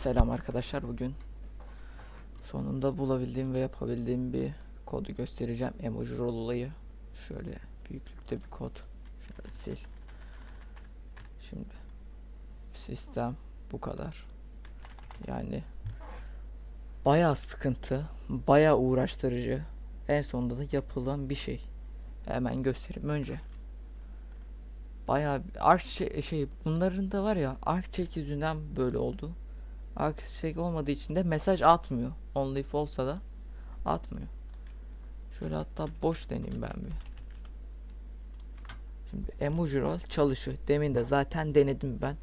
Selam arkadaşlar. Bugün sonunda bulabildiğim ve yapabildiğim bir kodu göstereceğim. Emoji roll olayı. Şöyle büyüklükte bir kod. Şöyle sil. Şimdi sistem bu kadar. Yani bayağı sıkıntı bayağı uğraştırıcı en sonunda da yapılan bir şey. Hemen göstereyim. Önce bayağı ark şey, şey bunların da var ya ark check yüzünden böyle oldu Ark olmadığı için de mesaj atmıyor. Only olsa da atmıyor. Şöyle hatta boş deneyim ben bir. Şimdi emoji roll çalışıyor. Demin de zaten denedim ben.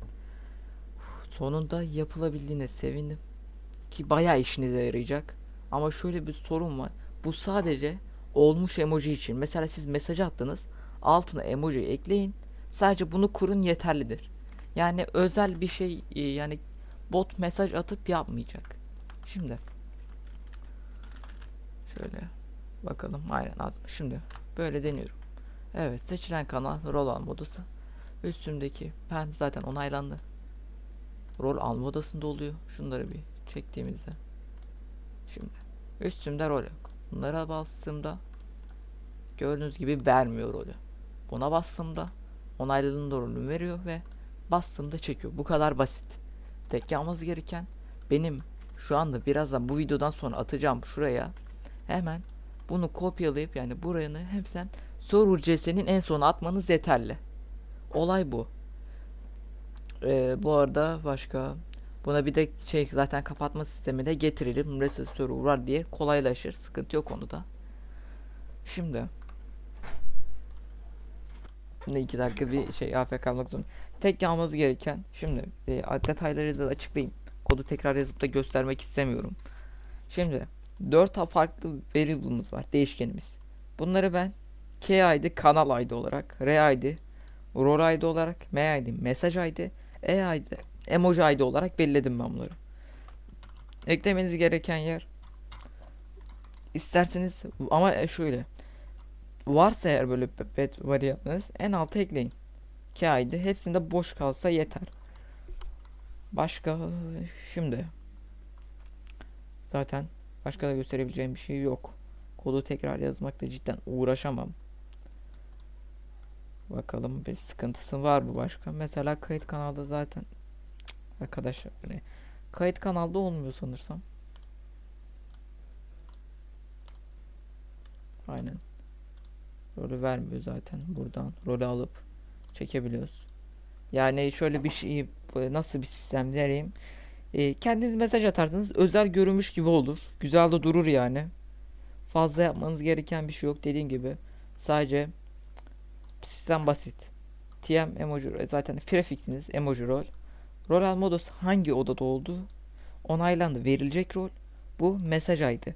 Sonunda yapılabildiğine sevindim. Ki bayağı işinize yarayacak. Ama şöyle bir sorun var. Bu sadece olmuş emoji için. Mesela siz mesaj attınız. Altına emoji ekleyin. Sadece bunu kurun yeterlidir. Yani özel bir şey e, yani bot mesaj atıp yapmayacak. Şimdi şöyle bakalım aynen atmış. Şimdi böyle deniyorum. Evet seçilen kanal rol alma odası. Üstümdeki pen zaten onaylandı. Rol alma odasında oluyor. Şunları bir çektiğimizde. Şimdi üstümde rol yok. Bunlara bastığımda gördüğünüz gibi vermiyor rolü. Buna bastığımda onayladığında rolünü veriyor ve bastığımda çekiyor. Bu kadar basit. Tek yapmanız gereken benim şu anda birazdan bu videodan sonra atacağım şuraya hemen bunu kopyalayıp yani buranı hepsen server CS'nin en sona atmanız yeterli. Olay bu. Ee, bu arada başka buna bir de şey zaten kapatma sistemi de getirilir. Reset server var diye kolaylaşır. Sıkıntı yok konuda. Şimdi ne iki dakika bir şey AFK kalmak zorunda. Tek yapmanız gereken şimdi e, detayları da açıklayayım. Kodu tekrar yazıp da göstermek istemiyorum. Şimdi 4 farklı variable'ımız var. Değişkenimiz. Bunları ben K ID kanal ID olarak, R ID, rol ID olarak, M ID, mesaj ID, E ID, emoji ID olarak belirledim ben bunları. Eklemeniz gereken yer isterseniz ama şöyle varsa eğer böyle pet variable'ınız en alta ekleyin. Kaydı hepsinde boş kalsa yeter. Başka şimdi zaten başka da gösterebileceğim bir şey yok. Kodu tekrar yazmakta cidden uğraşamam. Bakalım bir sıkıntısı var mı başka? Mesela kayıt kanalda zaten arkadaşlar hani kayıt kanalda olmuyor sanırsam. Aynen. Rolü vermiyor zaten buradan. Rolü alıp çekebiliyoruz. Yani şöyle bir şey nasıl bir sistem dereyim. E, kendiniz mesaj atarsınız özel görünmüş gibi olur. Güzel de durur yani. Fazla yapmanız gereken bir şey yok dediğim gibi. Sadece sistem basit. TM emoji zaten prefixiniz emoji rol. Rol alma odası hangi odada olduğu onaylandı. Verilecek rol bu mesaj ID.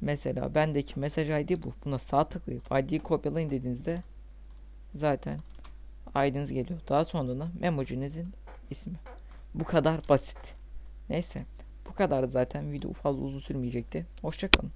Mesela bendeki mesaj ID bu. Buna sağ tıklayıp ID'yi kopyalayın dediğinizde zaten ID'niz geliyor. Daha sonra da memojinizin ismi. Bu kadar basit. Neyse. Bu kadar zaten video fazla uzun sürmeyecekti. Hoşçakalın.